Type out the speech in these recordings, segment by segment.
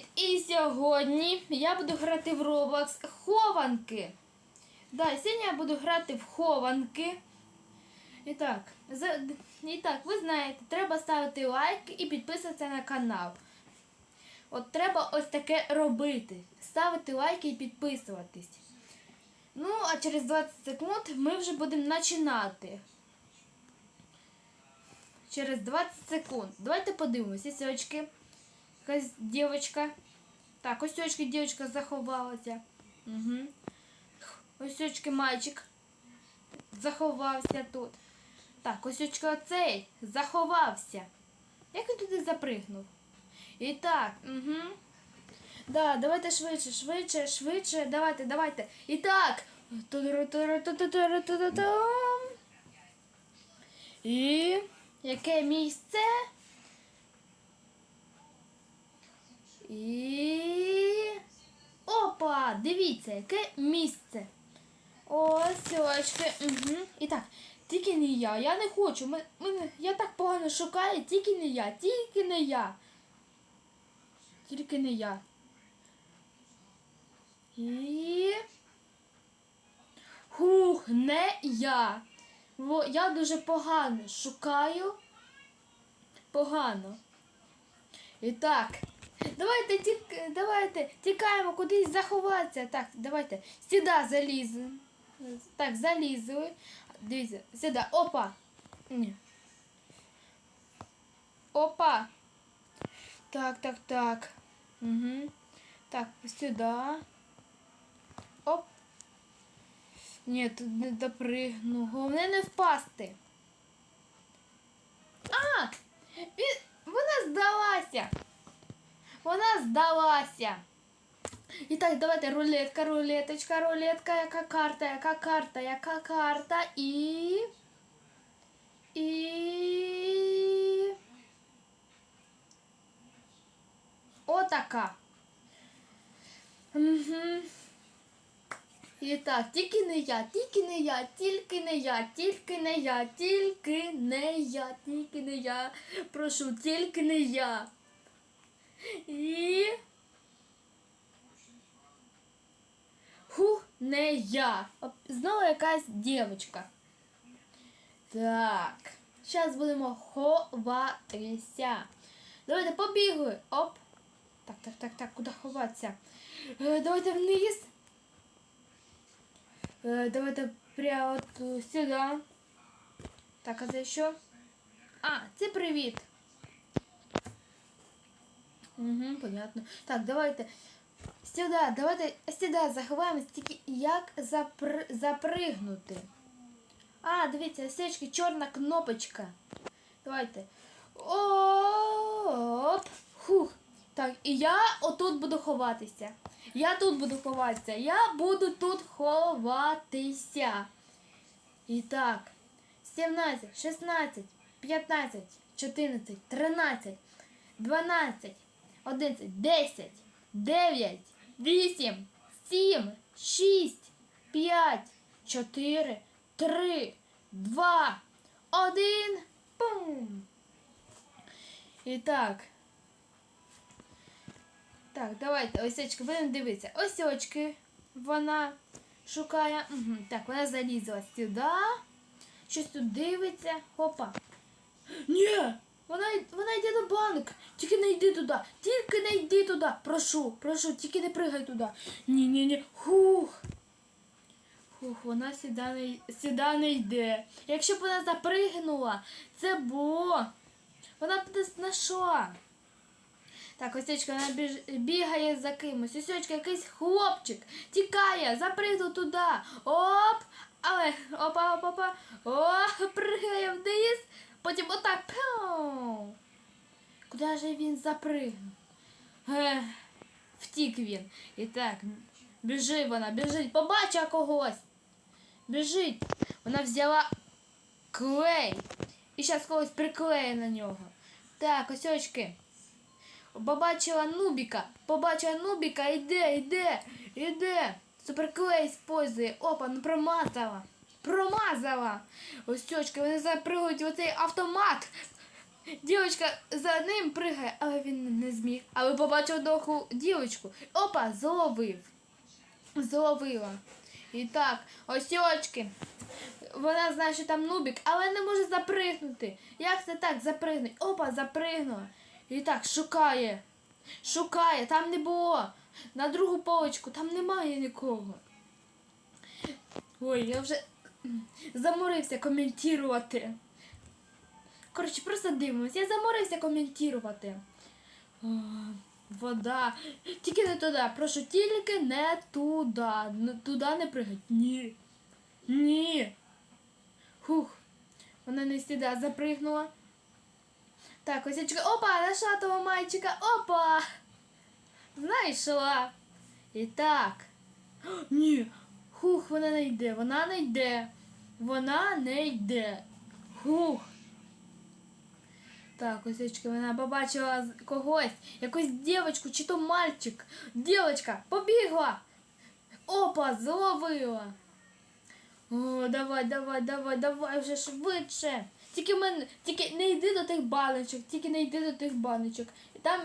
Привіт! І сьогодні я буду грати в Roblox хованки. Да, сьогодні я буду грати в хованки. І так, за, і так, ви знаєте, треба ставити лайк і підписатися на канал. От треба ось таке робити. Ставити лайки і підписуватись. Ну, а через 20 секунд ми вже будемо починати. Через 20 секунд. Давайте подивимося, сьочки. Якась дівчинка. Так, ось очки дівчинка заховалася. Угу. Ось очки мальчик заховався тут. Так, ось очка оцей заховався. Як він туди запригнув? І так, угу. Да, давайте швидше, швидше, швидше. Давайте, давайте. І так. І яке місце? І. Опа! Дивіться, яке місце. Ось очки. Угу. І так, тільки не я. Я не хочу. Ми, ми, я так погано шукаю, тільки не я, тільки не я. Тільки не я. І. Хух, не я. Во, я дуже погано шукаю. Погано. І так. Давайте тік, давайте тікаємо кудись заховатися. Так, давайте. Сюди заліземо. Так, залізли. Дивіться, сюди. Опа. Ні. Опа. Так, так, так. Угу. Так, сюди. Оп. Ні, тут не допригну. Головне не впасти. А! Вона здалася. Вона здалася. І так, давайте рулетка, рулеточка, рулетка, яка карта, яка карта, яка карта і. І. Отака. Угу. І так, тільки не я, тільки не я, тільки не я, тільки не я, тільки не я, тільки не я. Прошу, тільки не я. І. Ху, не я. Знову якась дівчинка. Так. Зараз будемо ховатися. Давайте побігли. Оп. Так, так, так, так, куди ховатися? Е, давайте вниз. Е, давайте прямо сюди. Так, а це що? А, це привіт. Угу, понятно. Так, давайте сюди, давайте сюди заховаємось, тільки як запр... запригнути. А, дивіться, сечки, чорна кнопочка. Давайте. Оп! Хух. Так, і я отут буду ховатися. Я тут буду ховатися. Я буду тут ховатися. І так. 17, 16, 15, 14, 13, 12, 11, 10, 9, 8, 7, 6, 5, 4, 3, 2, 1. Пум. І так. Так, давайте ось очки будемо дивитися. Ось очки. Вона шукає. Угу. Так, вона залізла сюди. Щось тут дивиться. Опа. Ні! Вона, вона йде на банк. Тільки не йди туди. Тільки не йди туди. Прошу, прошу, тільки не пригай туди. Ні, ні, ні. Хух. Хух, вона сюди не, йде. Якщо б вона запригнула, це було. Вона б не знайшла. Так, осечка, вона біж... бігає за кимось. Осечка, якийсь хлопчик тікає, запригнув туди. Оп! Але опа, опа, опа. О, пригає вниз. Потім отак. Пяу. Куди ж він запригнув? Ех, втік він. І так, біжить вона, біжить. Побачила когось. Біжить. Вона взяла клей. І зараз когось приклеє на нього. Так, осьочки. Побачила Нубіка. Побачила Нубіка, йде, йде, йде. Суперклей использує. Опа, ну промазала. Промазала. Ось тьочка, вони запригують в оцей автомат. Дівчинка за ним пригає, але він не зміг. але побачив доху дівочку. Опа, зловив. Зловила. І так, ось очки. Вона знає, що там нубік, але не може запригнути. Як це так запригнуть? Опа, запригнула. І так, шукає. Шукає, там не було. На другу полочку, там немає нікого. Ой, я вже заморився коментувати. Коротше, просто дивимось. Я заморився коментувати. О, вода. Тільки не туди. Прошу, тільки не туди. Туди не пригать. Ні. Ні. Хух. Вона не сюди запригнула. Так, ось я чекаю. Опа, нашла того мальчика. Опа! Знайшла. І так. Ні. Хух, вона не йде. Вона не йде. Вона не йде. Хух. Так, ось очки, вона побачила когось, якусь дівочку, чи то мальчик. Дівочка, побігла. Опа, зловила. О, давай, давай, давай, давай вже швидше. Тільки мен, тільки не йди до тих баночок, тільки не йди до тих баночок. Там,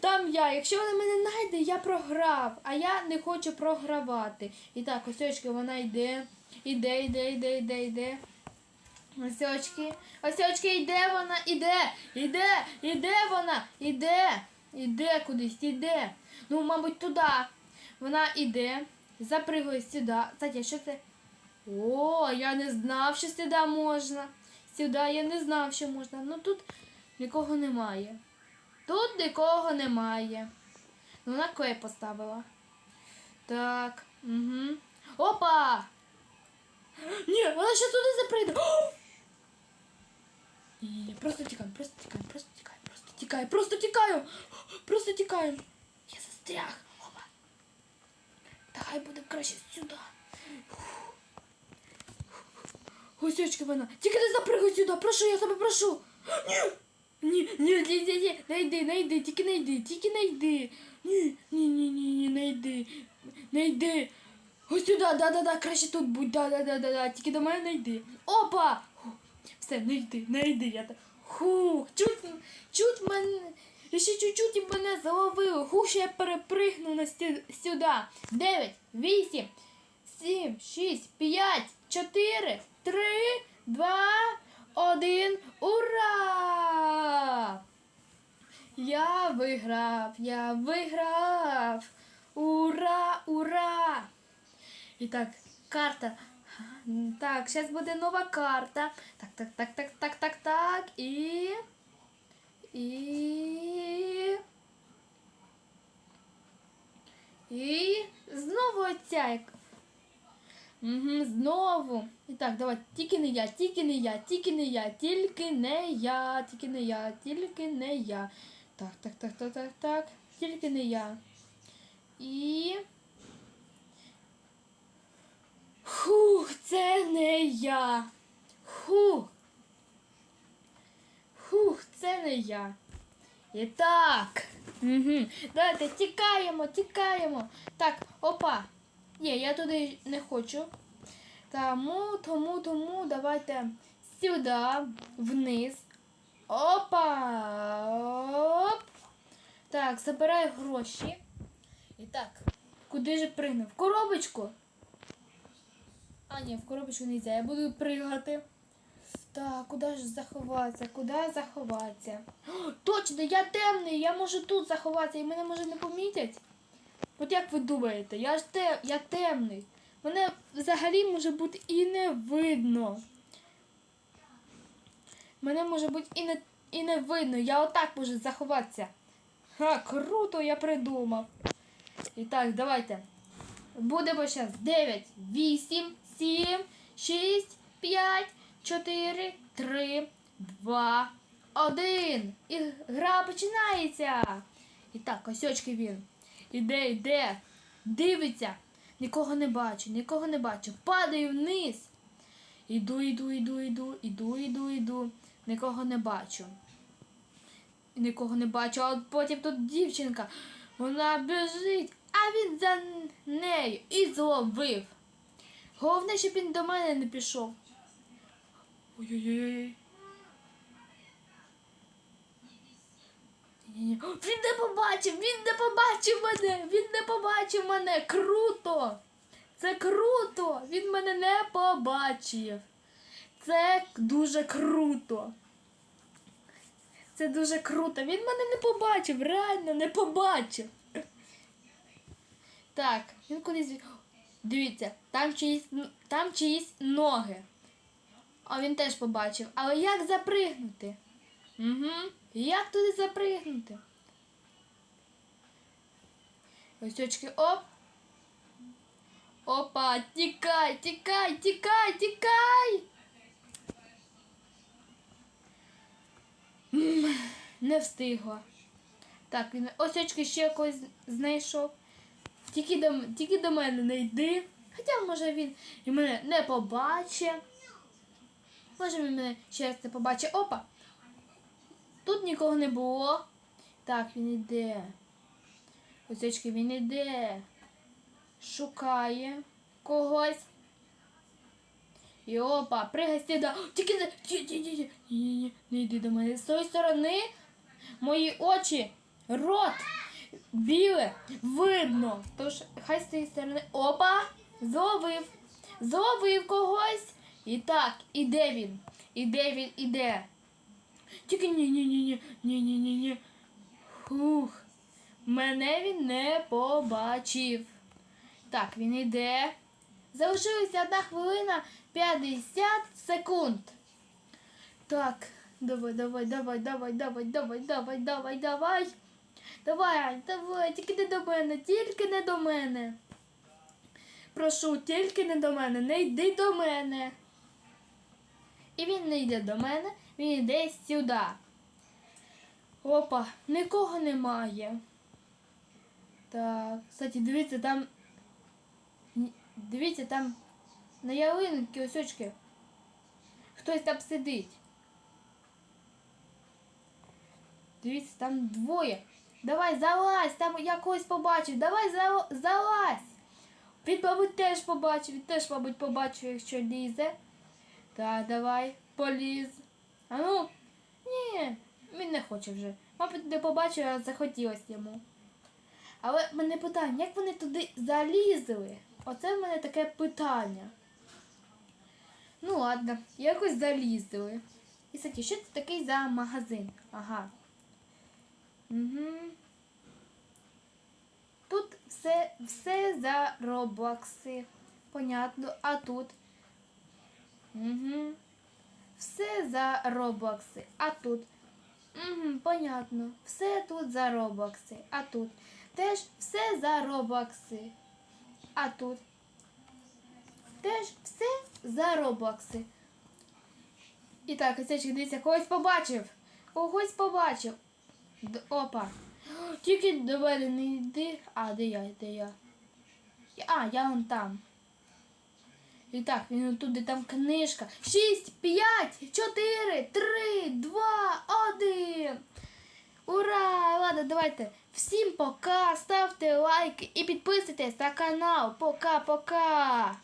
там я. Якщо вона мене знайде, я програв, а я не хочу програвати. І так, ось очки, вона йде. Іде, йде, йде, йде, йде. Ось очки. Ось очки, йде вона, іде, іде, іде вона, іде, іде кудись, іде. Ну, мабуть, туди. Вона іде, запригує сюди. Кстати, що це? О, я не знав, що сюди можна. Сюди я не знав, що можна. Ну тут нікого немає. Тут нікого немає. Ну, вона клей поставила. Так. Угу. Опа! Ні, вона ще туди заприйде. Ні, ні, ні, просто тікаємо, просто тікаємо, просто тікаємо, просто тікаємо, просто тікаю, просто тікаємо. Я застряг. Опа. Давай будемо краще сюди. Очки вона. Тільки не запригай сюди, прошу, я тебе прошу. Ні, ні, ні, ні, ні, не йди, не тільки не йди, тільки не йди. Ні, ні, ні, ні, ні, не йди. Ось сюди, да, да, да, краще тут будь, да, да, да, да, да, тільки до мене не йди. Опа! Все, не йди, не йди, я так. Хух, чуть, чуть мене, ще чуть-чуть і мене заловили. Хух, ще я перепригну на сюди. Дев'ять, вісім, сім, шість, п'ять, чотири, три, два, один. Ура! Я виграв, я виграв. Ура, ура! І так, карта. Так, зараз буде нова карта. Так, так, так, так, так, так, так. І. І. І знову оця. Угу, знову. І так, давай, тільки не я, тільки не я, тільки не я, тільки не я, тільки не я, тільки не я. Так, так, так, так, так, так. Тільки не я. І. Хух, це не я. Хух. Хух, це не я. І так. Угу. Давайте тікаємо, тікаємо. Так, опа. Ні, я туди не хочу. Тому, тому, тому давайте сюди, вниз. Опа. Оп. Так, забираю гроші. І так, куди же пригнув? В коробочку. А, ні, в коробочку не можна, я буду пригати. Так, куди ж заховатися? Куди заховатися? О, точно, я темний, я можу тут заховатися і мене може не помітять. От як ви думаєте, я ж те, я темний. Мене взагалі може бути і не видно. Мене може бути і не, і не видно. Я отак можу заховатися. Ха, круто, я придумав. І так, давайте. Будемо зараз 9, 8, 7, 6, 5, 4, 3, 2, 1. І гра починається. І так, ось очки він. Іде, йде, дивиться. Нікого не бачу, нікого не бачу. Падаю вниз. Іду, іду, іду, іду, іду, іду, іду. Нікого не бачу. Нікого не бачу, а от потім тут дівчинка. Вона біжить, а він за нею і зловив. Головне, щоб він до мене не пішов. Ой-ой-ой. Він не побачив, він не побачив мене, він не побачив мене. Круто! Це круто! Він мене не побачив. Це дуже круто. Це дуже круто. Він мене не побачив, реально не побачив. Так, він кудись. Дивіться, там чиїсь, там чиїсь ноги. А він теж побачив. Але як запригнути? Угу. Як туди запригнути? Ось очки, оп. Опа, тікай, тікай, тікай, тікай. Не встигла. Так, він ось очки ще когось знайшов. Тільки до, тільки до мене не йди. Хоча, може, він і мене не побачить. Може, він мене ще раз не побачить. Опа! Тут нікого не було. Так, він іде. Ось очки, він іде. Шукає когось. І опа, пригай сюди. Тільки не. Ті, ті. Ні, ні, ні, не йди до мене. З тої сторони мої очі, рот біле, видно. Тож хай з цієї сторони. Опа! Зловив. Зловив когось. І так, іде він. Іде він, іде. Тільки ні, ні, ні, ні, ні, ні, ні, ні. Хух. Мене він не побачив. Так, він іде. Залишилася одна хвилина 50 секунд. Так, давай, давай, давай, давай, давай, давай, давай, давай, давай. Давай, давай, тільки не до мене, тільки не до мене. Прошу, тільки не до мене, не йди до мене. І він не йде до мене, він йде сюди. Опа, нікого немає. Так, кстати, дивіться, там. Дивіться, там на ялинки ось очки. Хтось там сидить. Дивіться, там двоє. Давай, залазь, там я когось побачив. Давай залазь. Він, мабуть, теж побачив, він теж, мабуть, побачив, якщо лізе. Так, давай, поліз. А ну, ні, він не хоче вже. Мабуть, не побачив, а захотілося йому. Але в мене питання, як вони туди залізли? Оце в мене таке питання. Ну ладно, якось залізли. І кстати, що це такий за магазин? Ага. Угу. Тут все, все за роблокси. Понятно. А тут. Угу. Все за роблокси. А тут. Угу, понятно. Все тут за роблокси. А тут. Теж все за роблокси. А тут. Теж все за роблокси. І так, ось дивіться, когось побачив. Когось побачив. Д- Опа. Тільки до мене не йди. А, де я? Де я? А, я вон там. І так, він туди там книжка. Шість, п'ять, чотири, три, два, один. Ура! Ладно, давайте. Всім пока, ставте лайки і підписуйтесь на канал. Пока-пока.